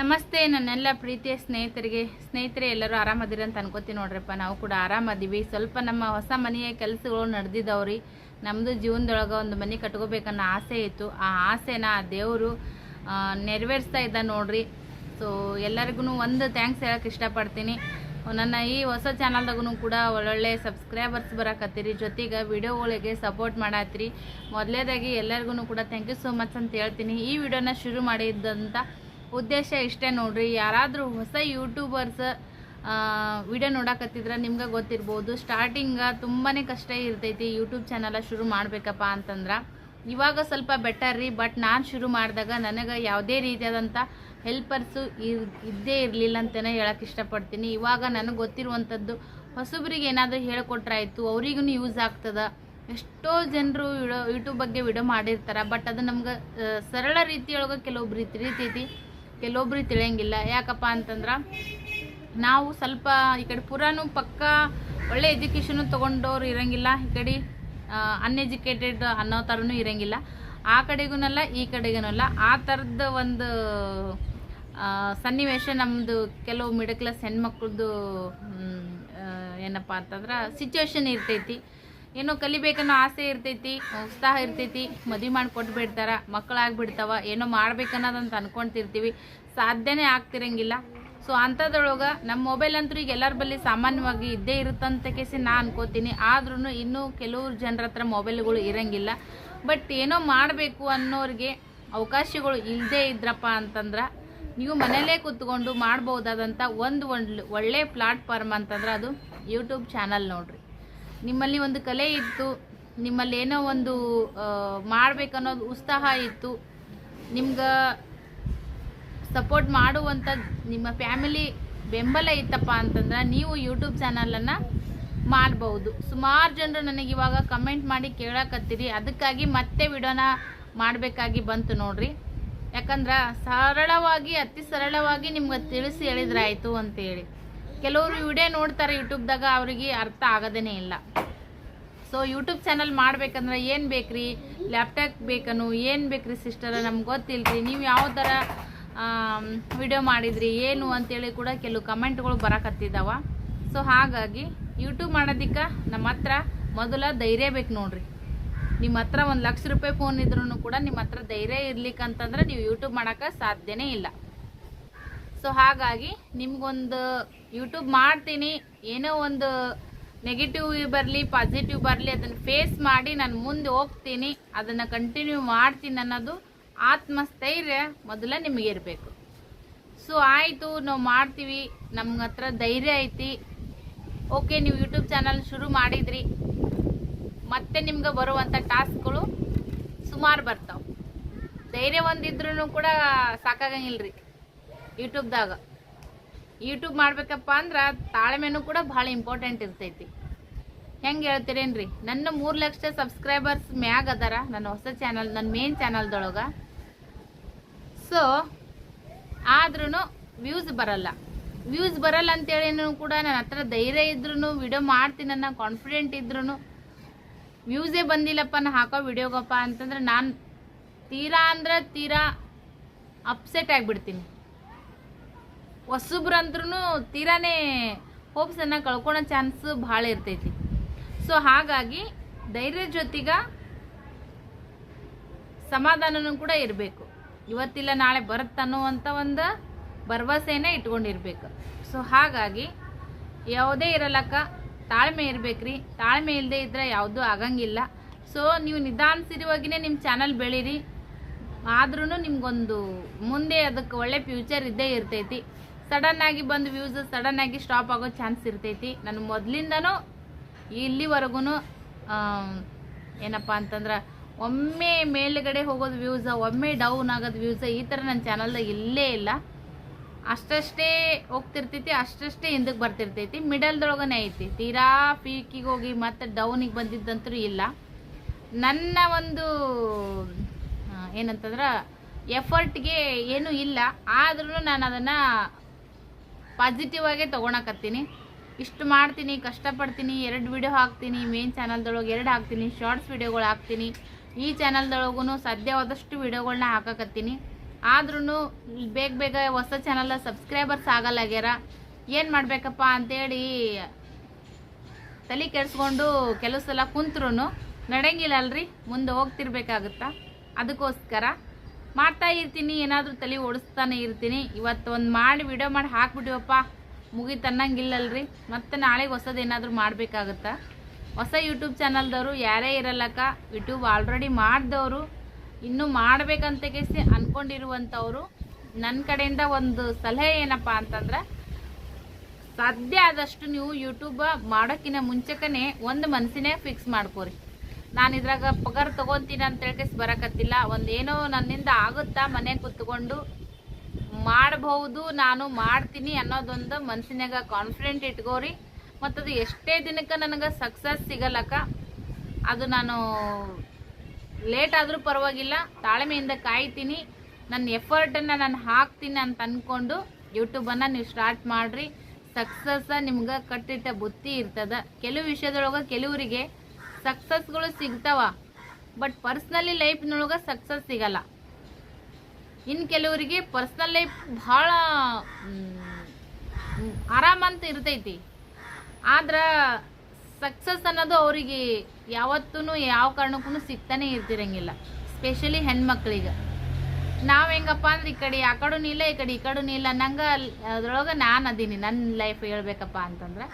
ನಮಸ್ತೆ, ನನ್ನೆಲ್ಲ ಪ್ರೀತಿಯ ಸ್ನೇಹಿತರಿಗೆ. ಸ್ನೇಹಿತರೆ, ಎಲ್ಲರೂ ಆರಾಮದಿರ ಅಂತ ಅನ್ಕೋತೀನಿ ನೋಡ್ರಪ್ಪ. ನಾವು ಕೂಡ ಆರಾಮದೀವಿ. ಸ್ವಲ್ಪ ನಮ್ಮ ಹೊಸ ಮನೆಯ ಕೆಲಸಗಳು ನಡೆದಿದ್ದಾವ್ರಿ ನಮ್ಮದು ಜೀವನದೊಳಗೆ ಒಂದು ಮನೆ ಕಟ್ಕೋಬೇಕನ್ನೋ ಆಸೆ ಇತ್ತು. ಆ ಆಸೆನ ಆ ದೇವರು ನೆರವೇರಿಸ್ತಾ ಇದ್ದ ನೋಡ್ರಿ. ಸೊ ಎಲ್ಲರಿಗೂ ಒಂದು ಥ್ಯಾಂಕ್ಸ್ ಹೇಳಕ್ಕೆ ಇಷ್ಟಪಡ್ತೀನಿ. ನನ್ನ ಈ ಹೊಸ ಚಾನಲ್ದಾಗೂ ಕೂಡ ಒಳ್ಳೊಳ್ಳೆ ಸಬ್ಸ್ಕ್ರೈಬರ್ಸ್ ಬರಕತ್ತೀರಿ. ಜೊತೆಗೆ ವಿಡಿಯೋಗಳಿಗೆ ಸಪೋರ್ಟ್ ಮಾಡತ್ತೀರಿ. ಮೊದಲೇದಾಗಿ ಎಲ್ಲರಿಗೂ ಕೂಡ ಥ್ಯಾಂಕ್ ಯು ಸೋ ಮಚ್ ಅಂತ ಹೇಳ್ತೀನಿ. ಈ ವಿಡಿಯೋನ ಶುರು ಮಾಡಿದ್ದಂಥ ಉದ್ದೇಶ ಇಷ್ಟೇ ನೋಡ್ರಿ. ಯಾರಾದರೂ ಹೊಸ ಯೂಟ್ಯೂಬರ್ಸ್ ವಿಡಿಯೋ ನೋಡಕತ್ತಿದ್ರೆ ನಿಮ್ಗೆ ಗೊತ್ತಿರ್ಬೋದು. ಸ್ಟಾರ್ಟಿಂಗ ತುಂಬಾ ಕಷ್ಟ ಇರ್ತೈತಿ ಯೂಟ್ಯೂಬ್ ಚಾನಲ ಶುರು ಮಾಡಬೇಕಪ್ಪ ಅಂತಂದ್ರೆ. ಇವಾಗ ಸ್ವಲ್ಪ ಬೆಟರ್ ರೀ ಬಟ್ ನಾನು ಶುರು ಮಾಡಿದಾಗ ನನಗೆ ಯಾವುದೇ ರೀತಿಯಾದಂಥ ಹೆಲ್ಪರ್ಸು ಇರ್ ಇದ್ದೇ ಇರಲಿಲ್ಲ ಅಂತಲೇ ಹೇಳಕ್ಕೆ ಇಷ್ಟಪಡ್ತೀನಿ. ಇವಾಗ ನನಗೆ ಗೊತ್ತಿರುವಂಥದ್ದು ಹೊಸಬ್ರಿಗೆ ಏನಾದರೂ ಹೇಳ್ಕೊಟ್ರಾಯ್ತು ಅವ್ರಿಗೂ ಯೂಸ್ ಆಗ್ತದ. ಎಷ್ಟೋ ಜನರು ವಿಡೋ ಯೂಟ್ಯೂಬ್ ಬಗ್ಗೆ ವಿಡಿಯೋ ಮಾಡಿರ್ತಾರೆ ಬಟ್ ಅದು ನಮ್ಗೆ ಸರಳ ರೀತಿಯೊಳಗೆ ಕೆಲವೊಬ್ರು ತಿಳಿತೈತಿ ಕೆಲವೊಬ್ರಿಗೆ ತಿಳಿಯಂಗಿಲ್ಲ. ಯಾಕಪ್ಪ ಅಂತಂದ್ರೆ ನಾವು ಸ್ವಲ್ಪ ಈ ಕಡೆ ಪುರಾನು ಪಕ್ಕ ಒಳ್ಳೆ ಎಜುಕೇಷನು ತೊಗೊಂಡವ್ರು ಇರಂಗಿಲ್ಲ. ಈ ಕಡೆ ಅನ್ಎಜುಕೇಟೆಡ್ ಅನ್ನೋ ಥರನೂ ಇರಂಗಿಲ್ಲ. ಆ ಕಡೆಗೂನಲ್ಲ, ಈ ಕಡೆಗೂನಲ್ಲ. ಆ ಥರದ ಒಂದು ಸನ್ನಿವೇಶ ನಮ್ಮದು ಕೆಲವು ಮಿಡಲ್ ಕ್ಲಾಸ್ ಹೆಣ್ಮಕ್ಳದ್ದು ಏನಪ್ಪ ಅಂತಂದ್ರೆ ಸಿಚುವೇಶನ್ ಇರ್ತೈತಿ. ಏನೋ ಕಲಿಬೇಕನ್ನೋ ಆಸೆ ಇರ್ತೈತಿ, ಉತ್ಸಾಹ ಇರ್ತೈತಿ. ಮದುವೆ ಮಾಡಿ ಕೊಟ್ಬಿಡ್ತಾರ ಮಕ್ಕಳಾಗ್ಬಿಡ್ತಾವ ಏನೋ ಮಾಡ್ಬೇಕನ್ನೋದಂತ ಅನ್ಕೊಂತಿರ್ತೀವಿ. ಸಾಧ್ಯನೇ ಆಗ್ತಿರಂಗಿಲ್ಲ. ಸೊ ಅಂಥದ್ರೊಳಗೆ ನಮ್ಮ ಮೊಬೈಲ್ ಅಂತೂ ಈಗ ಎಲ್ಲರ ಬಳಿ ಸಾಮಾನ್ಯವಾಗಿ ಇದ್ದೇ ಇರುತ್ತಂತ ಕೇಸಿ ನಾ ಅನ್ಕೋತೀನಿ. ಆದ್ರೂ ಇನ್ನೂ ಕೆಲವ್ರು ಜನರ ಹತ್ರ ಮೊಬೈಲ್ಗಳು ಇರಂಗಿಲ್ಲ. ಬಟ್ ಏನೋ ಮಾಡಬೇಕು ಅನ್ನೋರಿಗೆ ಅವಕಾಶಗಳು ಇಲ್ಲದೇ ಇದ್ರಪ್ಪ ಅಂತಂದ್ರೆ ನೀವು ಮನೆಯಲ್ಲೇ ಕೂತ್ಕೊಂಡು ಮಾಡ್ಬೋದಾದಂಥ ಒಂದು ಒಳ್ಳೆ ಪ್ಲಾಟ್ಫಾರ್ಮ್ ಅಂತಂದ್ರೆ ಅದು ಯೂಟ್ಯೂಬ್ ಚಾನಲ್ ನೋಡ್ರಿ. ನಿಮ್ಮಲ್ಲಿ ಒಂದು ಕಲೆ ಇತ್ತು ನಿಮ್ಮಲ್ಲಿ ಏನೋ ಒಂದು ಮಾಡಬೇಕನ್ನೋದು ಉತ್ಸಾಹ ಇತ್ತು, ನಿಮ್ಗೆ ಸಪೋರ್ಟ್ ಮಾಡುವಂಥ ನಿಮ್ಮ ಫ್ಯಾಮಿಲಿ ಬೆಂಬಲ ಇತ್ತಪ್ಪ ಅಂತಂದ್ರೆ ನೀವು ಯೂಟ್ಯೂಬ್ ಚಾನಲನ್ನು ಮಾಡ್ಬೋದು ಸುಮಾರು ಜನರು ನನಗೆ ಇವಾಗ ಕಮೆಂಟ್ ಮಾಡಿ ಕೇಳಕತ್ತೀರಿ. ಅದಕ್ಕಾಗಿ ಮತ್ತೆ ವಿಡಿಯೋನ ಮಾಡಬೇಕಾಗಿ ಬಂತು ನೋಡ್ರಿ. ಯಾಕಂದ್ರೆ ಸರಳವಾಗಿ, ಅತಿ ಸರಳವಾಗಿ ನಿಮ್ಗೆ ತಿಳಿಸಿ ಹೇಳಿದ್ರಾಯ್ತು ಅಂತೇಳಿ. ಕೆಲವರು ವಿಡಿಯೋ ನೋಡ್ತಾರೆ ಯೂಟ್ಯೂಬ್ದಾಗ ಅವರಿಗೆ ಅರ್ಥ ಆಗೋದೇ ಇಲ್ಲ. ಸೊ ಯೂಟ್ಯೂಬ್ ಚಾನಲ್ ಮಾಡ್ಬೇಕಂದ್ರೆ ಏನು ಬೇಕ್ರಿ? ಲ್ಯಾಪ್ಟಾಪ್ ಬೇಕನು, ಏನು ಬೇಕ್ರಿ ಸಿಸ್ಟರ್ ನಮ್ಗೆ ಗೊತ್ತಿಲ್ರಿ. ನೀವು ಯಾವ ಥರ ವಿಡಿಯೋ ಮಾಡಿದ್ರಿ, ಏನು ಅಂತೇಳಿ ಕೂಡ ಕೆಲವು ಕಮೆಂಟ್ಗಳು ಬರಕತ್ತಿದ್ದಾವ. ಸೊ ಹಾಗಾಗಿ ಯೂಟ್ಯೂಬ್ ಮಾಡೋದಕ್ಕೆ ನಮ್ಮ ಹತ್ರ ಮೊದಲ ಧೈರ್ಯ ಬೇಕು ನೋಡ್ರಿ. ನಿಮ್ಮ ಹತ್ರ ಒಂದು ಲಕ್ಷ ರೂಪಾಯಿ ಫೋನ್ ಇದ್ರೂ ಕೂಡ ನಿಮ್ಮ ಹತ್ರ ಧೈರ್ಯ ಇರ್ಲಿಕ್ಕಂತಂದ್ರೆ ನೀವು ಯೂಟ್ಯೂಬ್ ಮಾಡೋಕ್ಕೆ ಸಾಧ್ಯನೇ ಇಲ್ಲ. ಸೊ ಹಾಗಾಗಿ ನಿಮ್ಗೊಂದು ಯೂಟ್ಯೂಬ್ ಮಾಡ್ತೀನಿ, ಏನೋ ಒಂದು ನೆಗೆಟಿವ್ ಬರಲಿ ಪಾಸಿಟಿವ್ ಬರಲಿ, ಅದನ್ನು ಫೇಸ್ ಮಾಡಿ ನಾನು ಮುಂದೆ ಹೋಗ್ತೀನಿ, ಅದನ್ನು ಕಂಟಿನ್ಯೂ ಮಾಡ್ತೀನಿ ಅನ್ನೋದು ಆತ್ಮಸ್ಥೈರ್ಯ ಮೊದಲ ನಿಮಗೆ ಇರಬೇಕು. ಸೊ ಆಯಿತು, ನಾವು ಮಾಡ್ತೀವಿ. ನಮ್ಮ ಹತ್ರ ಧೈರ್ಯ ಐತಿ. ಓಕೆ ನೀವು ಯೂಟ್ಯೂಬ್ ಚಾನಲ್ ಶುರು ಮಾಡಿದ್ರಿ. ಮತ್ತೆ ನಿಮ್ಗೆ ಬರುವಂಥ ಟಾಸ್ಕ್ಗಳು ಸುಮಾರು ಬರ್ತಾವೆ. ಧೈರ್ಯ ಒಂದಿದ್ರೂ ಕೂಡ ಸಾಕಾಗಂಗಿಲ್ರಿ ಯೂಟ್ಯೂಬ್ದಾಗ ಯೂಟ್ಯೂಬ್ ಮಾಡಬೇಕಪ್ಪ ಅಂದ್ರೆ ತಾಳ್ಮೆನೂ ಕೂಡ ಭಾಳ ಇಂಪಾರ್ಟೆಂಟ್ ಇರ್ತೈತಿ. ಹೆಂಗೆ ಹೇಳ್ತೀರೇನ್ರಿ? ನನ್ನ ಮೂರು ಲಕ್ಷ ಸಬ್ಸ್ಕ್ರೈಬರ್ಸ್ ಮ್ಯಾಗ ಅದಾರ. ನನ್ನ ಹೊಸ ಚಾನಲ್ ನನ್ನ ಮೇನ್ ಚಾನಲ್ದೊಳಗೆ ಸೊ ಆದ್ರೂ ವ್ಯೂಸ್ ಬರಲ್ಲ. ವ್ಯೂಸ್ ಬರಲ್ಲ ಅಂತೇಳಿನೂ ಕೂಡ ನನ್ನ ಹತ್ರ ಧೈರ್ಯ ಇದ್ರೂ ವಿಡಿಯೋ ಮಾಡ್ತೀನಿ ಅನ್ನೋ ಕಾನ್ಫಿಡೆಂಟ್ ಇದ್ರೂ ವ್ಯೂಸೇ ಬಂದಿಲ್ಲಪ್ಪ ನಾನು ಹಾಕೋ ವಿಡಿಯೋಗಪ್ಪ ಅಂತಂದ್ರೆ ನಾನು ತೀರಾ ಅಂದ್ರೆ ತೀರಾ ಅಪ್ಸೆಟ್ ಆಗಿಬಿಡ್ತೀನಿ. ಹೊಸಬ್ರಂದ್ರೂ ತೀರಾನೇ ಹೋಪ್ಸನ್ನು ಕಳ್ಕೊಳ್ಳೋ ಚಾನ್ಸ್ ಭಾಳ ಇರ್ತೈತಿ. ಸೊ ಹಾಗಾಗಿ ಧೈರ್ಯ ಜೊತೆಗೆ ಸಮಾಧಾನನೂ ಕೂಡ ಇರಬೇಕು. ಇವತ್ತಿಲ್ಲ, ನಾಳೆ ಬರುತ್ತನ್ನುವಂಥ ಒಂದು ಭರವಸೆನೇ ಇಟ್ಕೊಂಡಿರ್ಬೇಕು. ಸೊ ಹಾಗಾಗಿ ಯಾವುದೇ ಇರಲಕ್ಕ ತಾಳ್ಮೆ ಇರಬೇಕ್ರಿ. ತಾಳ್ಮೆ ಇಲ್ಲದೆ ಇದ್ರೆ ಯಾವುದೂ ಆಗಂಗಿಲ್ಲ. ಸೊ ನೀವು ನಿಧಾನಿಸಿರುವಾಗಿನೇ ನಿಮ್ಮ ಚಾನಲ್ ಬೆಳೀರಿ. ಆದ್ರೂ ನಿಮ್ಗೊಂದು ಮುಂದೆ ಅದಕ್ಕೆ ಒಳ್ಳೆ ಫ್ಯೂಚರ್ ಇದ್ದೇ ಇರ್ತೈತಿ. ಸಡನ್ ಆಗಿ ಬಂದು ವ್ಯೂಸ್ ಸಡನ್ ಆಗಿ ಸ್ಟಾಪ್ ಆಗೋ ಚಾನ್ಸ್ ಇರ್ತೈತಿ. ನಾನು ಮೊದಲಿಂದನೂ ಇಲ್ಲಿವರೆಗೂ ಏನಪ್ಪ ಅಂತಂದ್ರೆ ಒಮ್ಮೆ ಮೇಲುಗಡೆ ಹೋಗೋದು ವ್ಯೂಸ ಒಮ್ಮೆ ಡೌನ್ ಆಗೋದು ವ್ಯೂಸ ಈ ಥರ ನನ್ನ ಚಾನಲ್ದಾಗ ಇಲ್ಲೇ ಇಲ್ಲ. ಅಷ್ಟಷ್ಟೇ ಹೋಗ್ತಿರ್ತೈತಿ, ಅಷ್ಟಷ್ಟೇ ಹಿಂದಕ್ಕೆ ಬರ್ತಿರ್ತೈತಿ. ಮಿಡಲ್ದೊಳಗನೆ ಐತಿ. ತೀರಾ ಪೀಕಿಗೆ ಹೋಗಿ ಮತ್ತೆ ಡೌನಿಗೆ ಬಂದಿದ್ದಂತೂ ಇಲ್ಲ. ನನ್ನ ಒಂದು ಏನಂತಂದ್ರೆ ಎಫರ್ಟ್ಗೆ ಏನೂ ಇಲ್ಲ. ಆದ್ರೂ ನಾನು ಅದನ್ನು ಪಾಸಿಟಿವ್ ಆಗೇ ತೊಗೊಳಕತ್ತೀನಿ ಇಷ್ಟು ಮಾಡ್ತೀನಿ, ಕಷ್ಟಪಡ್ತೀನಿ, ಎರಡು ವಿಡಿಯೋ ಹಾಕ್ತೀನಿ ಮೇನ್ ಚಾನಲ್ದೊಳಗೆ ಎರಡು ಹಾಕ್ತೀನಿ ಶಾರ್ಟ್ಸ್ ವಿಡಿಯೋಗಳು ಹಾಕ್ತೀನಿ. ಈ ಚಾನಲ್ದೊಳಗೂ ಸಾಧ್ಯವಾದಷ್ಟು ವಿಡಿಯೋಗಳನ್ನ ಹಾಕಕತ್ತೀನಿ. ಆದ್ರೂ ಬೇಗ ಬೇಗ ಹೊಸ ಚಾನಲ್ ಸಬ್ಸ್ಕ್ರೈಬರ್ಸ್ ಆಗಲ್ಲಾಗ್ಯಾರ? ಏನು ಮಾಡಬೇಕಪ್ಪ ಅಂತೇಳಿ ತಲೆ ಕೆಡಿಸ್ಕೊಂಡು ಕೆಲವು ಸಲ ಕುಂತ್ರು ನಡೆಯಂಗಿಲ್ಲ ಅಲ್ರಿ ಮುಂದೆ ಹೋಗ್ತಿರ್ಬೇಕಾಗುತ್ತಾ? ಅದಕ್ಕೋಸ್ಕರ ಮಾಡ್ತಾ ಇರ್ತೀನಿ, ಏನಾದರೂ ತಲೆ ಓಡಿಸ್ತಾನೆ ಇರ್ತೀನಿ. ಇವತ್ತು ಒಂದು ಮಾಡಿ ವಿಡಿಯೋ ಮಾಡಿ ಹಾಕ್ಬಿಟ್ಟಿವಪ್ಪ ಮುಗಿತನ್ನಂಗಿಲ್ಲಲ್ರಿ. ಮತ್ತೆ ನಾಳೆಗೆ ಹೊಸದೇನಾದರೂ ಮಾಡಬೇಕಾಗುತ್ತಾ? ಹೊಸ ಯೂಟ್ಯೂಬ್ ಚಾನಲ್ದವರು ಯಾರೇ ಇರಲ್ಲಕ್ಕ ಯೂಟ್ಯೂಬ್ ಆಲ್ರೆಡಿ ಮಾಡಿದವರು. ಇನ್ನೂ ಮಾಡಬೇಕಂತ ಕೇಸಿ ಅಂದ್ಕೊಂಡಿರುವಂಥವ್ರು ನನ್ನ ಕಡೆಯಿಂದ ಒಂದು ಸಲಹೆ ಏನಪ್ಪ ಅಂತಂದ್ರೆ, ಸಾಧ್ಯ ಆದಷ್ಟು ನೀವು ಯೂಟ್ಯೂಬ ಮಾಡೋಕ್ಕಿಂತ ಮುಂಚೆಕನೆ ಒಂದು ಮನಸ್ಸಿನೇ ಫಿಕ್ಸ್ ಮಾಡ್ಕೋರಿ. ನಾನು ಇದ್ರಾಗ ಪಗಾರ ತೊಗೊತೀನಿ ಅಂತ ಹೇಳ್ಕೇಸಿ ಬರಕತ್ತಿಲ್ಲ. ಒಂದೇನೋ ನನ್ನಿಂದ ಆಗುತ್ತಾ ಮನೆ ಕೂತ್ಕೊಂಡು ಮಾಡಬಹುದು, ನಾನು ಮಾಡ್ತೀನಿ ಅನ್ನೋದೊಂದು ಮನಸ್ಸಿನಾಗ ಕಾನ್ಫಿಡೆಂಟ್ ಇಟ್ಕೋರಿ. ಮತ್ತು ಅದು ಎಷ್ಟೇ ದಿನಕ್ಕೆ ನನಗೆ ಸಕ್ಸಸ್ ಸಿಗಲ್ಲಕ್ಕ ಅದು ನಾನು ಲೇಟ್ ಆದರೂ ಪರವಾಗಿಲ್ಲ, ತಾಳ್ಮೆಯಿಂದ ಕಾಯ್ತೀನಿ, ನನ್ನ ಎಫರ್ಟನ್ನು ನಾನು ಹಾಕ್ತೀನಿ ಅಂತ ಅಂದ್ಕೊಂಡು ಯೂಟ್ಯೂಬನ್ನು ನೀವು ಸ್ಟಾರ್ಟ್ ಮಾಡಿರಿ. ಸಕ್ಸಸ್ ನಿಮ್ಗೆ ಕಟ್ಟಿಟ್ಟ ಬುತ್ತಿ ಇರ್ತದ. ಕೆಲವು ವಿಷಯದೊಳಗೆ ಕೆಲವರಿಗೆ ಸಕ್ಸಸ್ಗಳು ಸಿಗ್ತಾವ ಬಟ್ ಪರ್ಸ್ನಲಿ ಲೈಫ್ನೊಳಗೆ ಸಕ್ಸಸ್ ಸಿಗಲ್ಲ. ಇನ್ನು ಕೆಲವರಿಗೆ ಪರ್ಸ್ನಲ್ ಲೈಫ್ ಭಾಳ ಆರಾಮಂತ ಇರ್ತೈತಿ. ಆದ್ರೆ ಸಕ್ಸಸ್ ಅನ್ನೋದು ಅವರಿಗೆ ಯಾವತ್ತೂ ಯಾವ ಕಾರಣಕ್ಕೂ ಸಿಗ್ತಾನೆ ಇರ್ತಿರಂಗಿಲ್ಲ. ಸ್ಪೆಷಲಿ ಹೆಣ್ಮಕ್ಳಿಗೆ. ನಾವು ಹೆಂಗಪ್ಪ ಅಂದ್ರೆ ಈ ಕಡೆ ಆ ಕಡೂ ಇಲ್ಲ, ಈ ಕಡೆ ಈ ಕಡೂ ಇಲ್ಲ ನಂಗೆ ಅದ್ರೊಳಗೆ ನಾನು ಅದೀನಿ ನನ್ನ ಲೈಫ್ ಹೇಳ್ಬೇಕಪ್ಪ ಅಂತಂದ್ರೆ.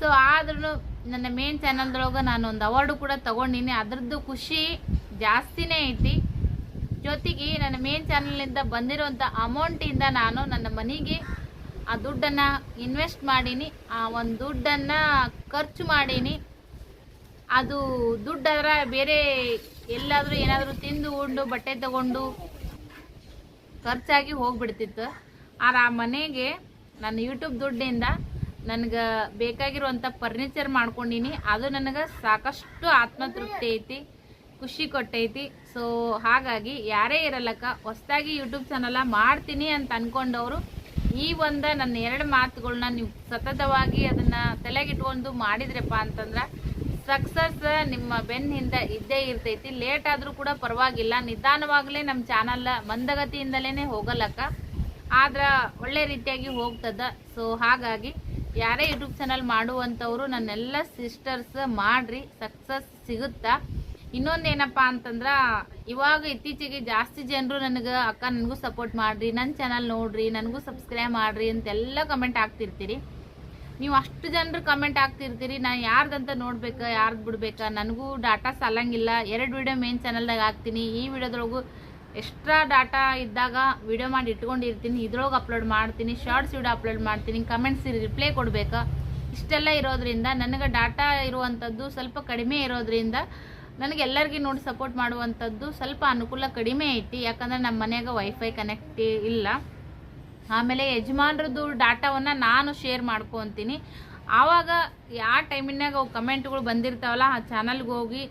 ಸೊ ಆದ್ರೂ ನನ್ನ ಮೇನ್ ಚಾನಲ್ದೊಳಗೆ ಒಂದು ಅವಾರ್ಡು ಕೂಡ ತಗೊಂಡಿನಿ. ಅದ್ರದ್ದು ಖುಷಿ ಜಾಸ್ತಿನೇ ಐತಿ. ಜೊತೆಗೆ ನನ್ನ ಮೇನ್ ಚಾನಲ್ನಿಂದ ಬಂದಿರುವಂಥ ಅಮೌಂಟಿಂದ ನಾನು ನನ್ನ ಮನೆಗೆ ಆ ದುಡ್ಡನ್ನು ಇನ್ವೆಸ್ಟ್ ಮಾಡೀನಿ, ಆ ಒಂದು ದುಡ್ಡನ್ನು ಖರ್ಚು ಮಾಡೀನಿ. ಅದು ದುಡ್ಡಾದ್ರೆ ಬೇರೆ ಎಲ್ಲಾದರೂ ಏನಾದರೂ ತಿಂದು ಉಂಡು, ಬಟ್ಟೆ ತಗೊಂಡು ಖರ್ಚಾಗಿ ಹೋಗ್ಬಿಡ್ತಿತ್ತು. ಆದ್ರೆ ಆ ಮನೆಗೆ ನನ್ನ ಯೂಟ್ಯೂಬ್ ದುಡ್ಡಿಂದ ನನಗೆ ಬೇಕಾಗಿರುವಂಥ ಫರ್ನಿಚರ್ ಮಾಡ್ಕೊಂಡೀನಿ. ಅದು ನನಗೆ ಸಾಕಷ್ಟು ಆತ್ಮತೃಪ್ತಿ ಐತಿ, ಖುಷಿ ಕೊಟ್ಟೈತಿ. ಸೊ ಹಾಗಾಗಿ ಯಾರೇ ಇರಲ್ಲಕ್ಕ ಹೊಸ್ದಾಗಿ ಯೂಟ್ಯೂಬ್ ಚಾನಲ ಮಾಡ್ತೀನಿ ಅಂತ ಅಂದ್ಕೊಂಡವರು ಈ ಒಂದ ನನ್ನ ಎರಡು ಮಾತುಗಳನ್ನ ನೀವು ಸತತವಾಗಿ ಅದನ್ನ ತಲೆಗಿಟ್ಕೊಂಡು ಮಾಡಿದ್ರಪ್ಪ ಅಂತಂದ್ರೆ ಸಕ್ಸಸ್ ನಿಮ್ಮ ಬೆನ್ನ ಹಿಂದೆ ಇದ್ದೇ ಇರ್ತೈತಿ. ಲೇಟ್ ಆದರೂ ಕೂಡ ಪರವಾಗಿಲ್ಲ. ನಿಧಾನವಾಗಲೇ ನಮ್ಮ ಚಾನಲ್ ಮಂದಗತಿಯಿಂದಲೇ ಹೋಗಲಕ್ಕ. ಆದ್ರೆ ಒಳ್ಳೆ ರೀತಿಯಾಗಿ ಹೋಗ್ತದ. ಸೊ ಹಾಗಾಗಿ ಯಾರೇ ಯೂಟ್ಯೂಬ್ ಚಾನಲ್ ಮಾಡುವಂಥವ್ರು ನನ್ನೆಲ್ಲ ಸಿಸ್ಟರ್ಸ್ ಮಾಡ್ರಿ. ಸಕ್ಸಸ್ ಸಿಗುತ್ತಾ? ಇನ್ನೊಂದೇನಪ್ಪ ಅಂತಂದ್ರೆ, ಇವಾಗ ಇತ್ತೀಚೆಗೆ ಜಾಸ್ತಿ ಜನರು ನನಗೆ, ಅಕ್ಕ ನನಗೂ ಸಪೋರ್ಟ್ ಮಾಡಿರಿ ನನ್ನ ಚಾನಲ್ ನೋಡ್ರಿ, ನನಗೂ ಸಬ್ಸ್ಕ್ರೈಬ್ ಮಾಡಿರಿ ಅಂತೆಲ್ಲ ಕಮೆಂಟ್ ಹಾಕ್ತಿರ್ತೀರಿ. ನೀವು ಅಷ್ಟು ಜನರು ಕಮೆಂಟ್ ಹಾಕ್ತಿರ್ತೀರಿ ನಾನು ಯಾರ್ದಂತ ನೋಡ್ಬೇಕಾ, ಯಾರ್ದು ಬಿಡ್ಬೇಕಾ, ನನಗೂ ಡಾಟಾ ಸಾಲಂಗಿಲ್ಲ, ಎರಡು ವಿಡಿಯೋ ಮೇನ್ ಚಾನಲ್ದಾಗ ಹಾಕ್ತೀನಿ, ಈ ವಿಡಿಯೋದೊಳಗು ಎಕ್ಸ್ಟ್ರಾ ಡಾಟಾ ಇದ್ದಾಗ ವಿಡಿಯೋ ಮಾಡಿ ಇಟ್ಕೊಂಡಿರ್ತೀನಿ, ಇದ್ರೊಳಗೆ ಅಪ್ಲೋಡ್ ಮಾಡ್ತೀನಿ ಶಾರ್ಟ್ಸ್ ವಿಡಿಯೋ ಅಪ್ಲೋಡ್ ಮಾಡ್ತೀನಿ ಕಮೆಂಟ್ಸ್ ರಿಪ್ಲೈ ಕೊಡಬೇಕಾ. ಇಷ್ಟೆಲ್ಲ ಇರೋದ್ರಿಂದ, ನನಗೆ ಡಾಟಾ ಇರುವಂಥದ್ದು ಸ್ವಲ್ಪ ಕಡಿಮೆ ಇರೋದ್ರಿಂದ ನನಗೆ ಎಲ್ಲರಿಗೂ ನೋಡಿ ಸಪೋರ್ಟ್ ಮಾಡುವಂಥದ್ದು ಸ್ವಲ್ಪ ಅನುಕೂಲ ಕಡಿಮೆ ಐತಿ, ಯಾಕಂದ್ರೆ ನಮ್ಮ ಮನೆಯಾಗ ವೈಫೈ ಕನೆಕ್ಟ್ ಇಲ್ಲ. ಆಮೇಲೆ ಯಜಮಾನ್ರದ್ದು ಡಾಟಾವನ್ನು ನಾನು ಶೇರ್ ಮಾಡ್ಕೊತೀನಿ ಆವಾಗ ಯಾವ ಟೈಮಿನಾಗ ಅವು ಕಮೆಂಟ್ಗಳು ಬಂದಿರ್ತಾವಲ್ಲ, ಆ ಚಾನಲ್ಗೆ ಹೋಗಿ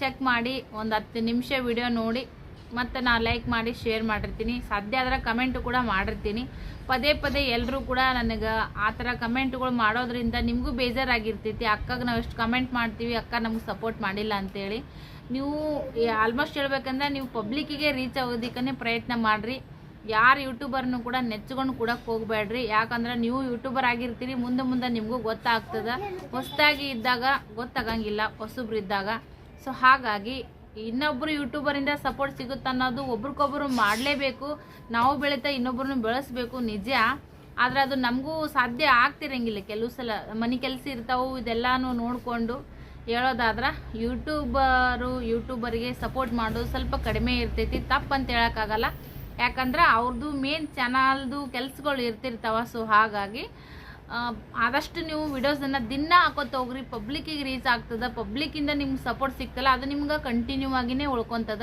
ಚೆಕ್ ಮಾಡಿ, ಒಂದು ಹತ್ತು ನಿಮಿಷ ವಿಡಿಯೋ ನೋಡಿ ಮತ್ತು ನಾನು ಲೈಕ್ ಮಾಡಿ ಶೇರ್ ಮಾಡಿರ್ತೀನಿ. ಸಾಧ್ಯ ಆದ್ರೆ ಕಮೆಂಟು ಕೂಡ ಮಾಡಿರ್ತೀನಿ. ಪದೇ ಪದೇ ಎಲ್ಲರೂ ಕೂಡ ನನಗೆ ಆ ಥರ ಕಮೆಂಟ್ಗಳು ಮಾಡೋದ್ರಿಂದ ನಿಮಗೂ ಬೇಜಾರಾಗಿರ್ತೈತಿ. ಅಕ್ಕಗೆ ನಾವು ಎಷ್ಟು ಕಮೆಂಟ್ ಮಾಡ್ತೀವಿ, ಅಕ್ಕ ನಮ್ಗೆ ಸಪೋರ್ಟ್ ಮಾಡಿಲ್ಲ ಅಂತೇಳಿ. ನೀವು ಆಲ್ಮೋಸ್ಟ್ ಹೇಳ್ಬೇಕಂದ್ರೆ ನೀವು ಪಬ್ಲಿಕ್ಕಿಗೆ ರೀಚ್ ಆಗೋದಕ್ಕೇ ಪ್ರಯತ್ನ ಮಾಡಿರಿ. ಯಾರು ಯೂಟ್ಯೂಬರ್ನು ಕೂಡ ನೆಚ್ಕೊಂಡು ಕೂಡ ಹೋಗಬೇಡ್ರಿ ಯಾಕಂದ್ರೆ ನೀವು ಯೂಟ್ಯೂಬರ್ ಆಗಿರ್ತೀರಿ, ಮುಂದೆ ಮುಂದೆ ನಿಮಗೂ ಗೊತ್ತಾಗ್ತದ. ಹೊಸದಾಗಿ ಇದ್ದಾಗ ಗೊತ್ತಾಗಂಗಿಲ್ಲ, ಹೊಸಬ್ರು ಇದ್ದಾಗ. ಸೊ ಹಾಗಾಗಿ ಇನ್ನೊಬ್ರು ಯೂಟ್ಯೂಬರಿಂದ ಸಪೋರ್ಟ್ ಸಿಗುತ್ತೆ ಅನ್ನೋದು ಒಬ್ರಿಗೊಬ್ರು ಮಾಡಲೇಬೇಕು. ನಾವು ಬೆಳೀತಾ ಇನ್ನೊಬ್ರನ್ನ ಬೆಳೆಸ್ಬೇಕು, ನಿಜ. ಆದ್ರೆ ಅದು ನಮಗೂ ಸಾಧ್ಯ ಆಗ್ತಿರಂಗಿಲ್ಲ. ಕೆಲವು ಸಲ ಮನೆ ಕೆಲಸ ಇರ್ತಾವು ಇದೆಲ್ಲಾನು ನೋಡಿಕೊಂಡು ಹೇಳೋದಾದ್ರೆ ಯೂಟ್ಯೂಬರು ಯೂಟ್ಯೂಬರಿಗೆ ಸಪೋರ್ಟ್ ಮಾಡೋದು ಸ್ವಲ್ಪ ಕಡಿಮೆ ಇರ್ತೈತಿ. ತಪ್ಪಂತ ಹೇಳೋಕ್ಕಾಗಲ್ಲ. ಯಾಕಂದ್ರೆ ಅವ್ರದ್ದು ಮೇನ್ ಚಾನಲ್ದು ಕೆಲ್ಸಗಳು ಇರ್ತಿರ್ತಾವ. ಸೊ ಹಾಗಾಗಿ ಆದಷ್ಟು ನೀವು ವಿಡಿಯೋಸನ್ನು ದಿನ ಹಾಕೋತ ಹೋಗ್ರಿ. ಪಬ್ಲಿಕ್ಕಿಗೆ ರೀಚ್ ಆಗ್ತದೆ. ಪಬ್ಲಿಕ್ಕಿಂದ ನಿಮ್ಗೆ ಸಪೋರ್ಟ್ ಸಿಗ್ತಲ್ಲ, ಅದು ನಿಮ್ಗೆ ಕಂಟಿನ್ಯೂ ಆಗಿನೇ ಉಳ್ಕೊತದ.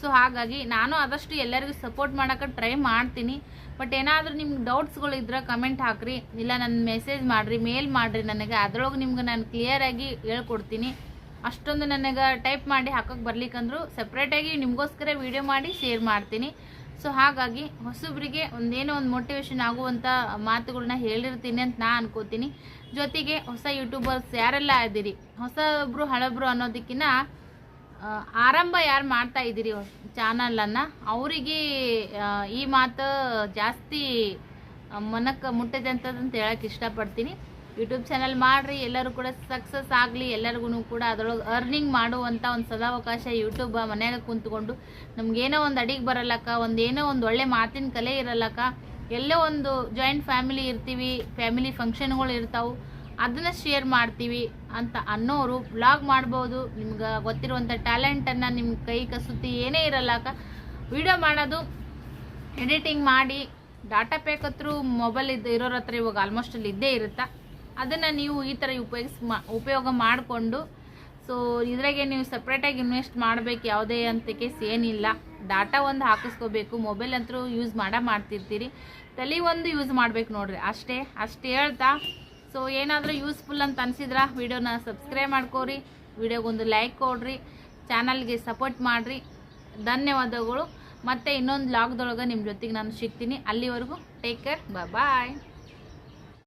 ಸೊ ಹಾಗಾಗಿ ನಾನು ಆದಷ್ಟು ಎಲ್ಲರಿಗೂ ಸಪೋರ್ಟ್ ಮಾಡೋಕೆ ಟ್ರೈ ಮಾಡ್ತೀನಿ. ಬಟ್ ಏನಾದರೂ ನಿಮ್ಗೆ ಡೌಟ್ಸ್ಗಳು ಇದ್ರೆ ಕಮೆಂಟ್ ಹಾಕ್ರಿ. ಇಲ್ಲ ನನ್ನ ಮೆಸೇಜ್ ಮಾಡಿರಿ ಮೇಲ್ ಮಾಡಿರಿ ನನಗೆ. ಅದರೊಳಗೆ ನಿಮ್ಗೆ ನಾನು ಕ್ಲಿಯರಾಗಿ ಹೇಳ್ಕೊಡ್ತೀನಿ. ಅಷ್ಟೊಂದು ನನಗೆ ಟೈಪ್ ಮಾಡಿ ಹಾಕೋಕೆ ಬರ್ಲಿಕ್ಕಂದ್ರೂ ಸಪ್ರೇಟಾಗಿ ನಿಮಗೋಸ್ಕರ ವಿಡಿಯೋ ಮಾಡಿ ಶೇರ್ ಮಾಡ್ತೀನಿ. ಸೊ ಹಾಗಾಗಿ ಹೊಸಬ್ರಿಗೆ ಒಂದೇನೋ ಒಂದು ಮೋಟಿವೇಶನ್ ಆಗುವಂಥ ಮಾತುಗಳನ್ನ ಹೇಳಿರ್ತೀನಿ ಅಂತ ನಾ ಅನ್ಕೋತೀನಿ. ಜೊತೆಗೆ ಹೊಸ ಯೂಟ್ಯೂಬರ್ಸ್ ಯಾರೆಲ್ಲ ಇದ್ದೀರಿ? ಹೊಸಬ್ರು, ಹಳಬ್ರು ಅನ್ನೋದಕ್ಕಿಂತ ಆರಂಭ ಯಾರು ಮಾಡ್ತಾ ಇದ್ದೀರಿ ಚಾನಲನ್ನು ಅವರಿಗೆ ಈ ಮಾತು ಜಾಸ್ತಿ ಮನಕ್ಕೆ ಮುಟ್ಟಿದೆ ಅಂತ ಹೇಳಕ್ಕೆ ಇಷ್ಟಪಡ್ತೀನಿ. ಯೂಟ್ಯೂಬ್ ಚಾನಲ್ ಮಾಡಿರಿ, ಎಲ್ಲರೂ ಕೂಡ ಸಕ್ಸಸ್ ಆಗಲಿ ಎಲ್ಲರಿಗೂ ಕೂಡ ಅದರೊಳಗೆ ಅರ್ನಿಂಗ್ ಮಾಡುವಂಥ ಒಂದು ಸದಾವಕಾಶ ಯೂಟ್ಯೂಬ್ ಮನ್ಯಾಗ ಕುಂತ್ಕೊಂಡು, ನಮಗೇನೋ ಒಂದು ಅಡಿಗೆ ಬರಲ್ಲಕ್ಕ ಒಂದು ಏನೋ ಒಂದು ಒಳ್ಳೆ ಮಾತಿನ ಕಲೆ ಇರಲ್ಲಕ್ಕ, ಎಲ್ಲೋ ಒಂದು ಜಾಯಿಂಟ್ ಫ್ಯಾಮಿಲಿ ಇರ್ತೀವಿ ಫ್ಯಾಮಿಲಿ ಫಂಕ್ಷನ್ಗಳು ಇರ್ತಾವೆ, ಅದನ್ನು ಶೇರ್ ಮಾಡ್ತೀವಿ ಅಂತ ಅನ್ನೋರು ಬ್ಲಾಗ್ ಮಾಡ್ಬೋದು, ನಿಮ್ಗೆ ಗೊತ್ತಿರುವಂಥ ಟ್ಯಾಲೆಂಟನ್ನು ನಿಮ್ಮ ಕೈ ಕಸೂತಿ ಏನೇ ಇರಲ್ಲಕ್ಕ ವಿಡಿಯೋ ಮಾಡೋದು ಎಡಿಟಿಂಗ್ ಮಾಡಿ ಡಾಟಾ ಪ್ಯಾಕ್ ಹತ್ರ ಮೊಬೈಲ್ ಇದ್ದು ಇರೋರ ಹತ್ರ ಇವಾಗ ಆಲ್ಮೋಸ್ಟ್ ಅಲ್ಲಿ ಇದ್ದೇ ಇರುತ್ತೆ? ಅದನ್ನು ನೀವು ಈ ಥರ ಉಪಯೋಗಿಸ್ ಉಪಯೋಗ ಮಾಡಿಕೊಂಡು ಸೊ ಇದ್ರಾಗೆ ನೀವು ಸಪ್ರೇಟಾಗಿ ಇನ್ವೆಸ್ಟ್ ಮಾಡಬೇಕು, ಯಾವುದೇ ಅಂತ ಕೇಸ್ ಏನಿಲ್ಲ. ಡಾಟಾ ಒಂದು ಹಾಕಿಸ್ಕೋಬೇಕು ಮೊಬೈಲ್ ಅಂತೂ ಯೂಸ್ ಮಾಡ ಮಾಡ್ತಿರ್ತೀರಿ. ತಲೆ ಒಂದು ಯೂಸ್ ಮಾಡಬೇಕು ನೋಡ್ರಿ, ಅಷ್ಟೇ, ಅಷ್ಟು ಹೇಳ್ತಾ. ಸೊ ಏನಾದರೂ ಯೂಸ್ಫುಲ್ ಅಂತ ಅನಿಸಿದ್ರೆ ವಿಡಿಯೋನ ಸಬ್ಸ್ಕ್ರೈಬ್ ಮಾಡ್ಕೋರಿ ವಿಡಿಯೋಗೊಂದು ಲೈಕ್ ಕೊಡ್ರಿ ಚಾನಲ್ಗೆ ಸಪೋರ್ಟ್ ಮಾಡಿರಿ. ಧನ್ಯವಾದಗಳು. ಮತ್ತು ಇನ್ನೊಂದು ಲಾಗ್ದೊಳಗೆ ನಿಮ್ಮ ಜೊತೆಗೆ ನಾನು ಸಿಗ್ತೀನಿ. ಅಲ್ಲಿವರೆಗೂ ಟೇಕ್ ಕೇರ್ ಬಾಯ್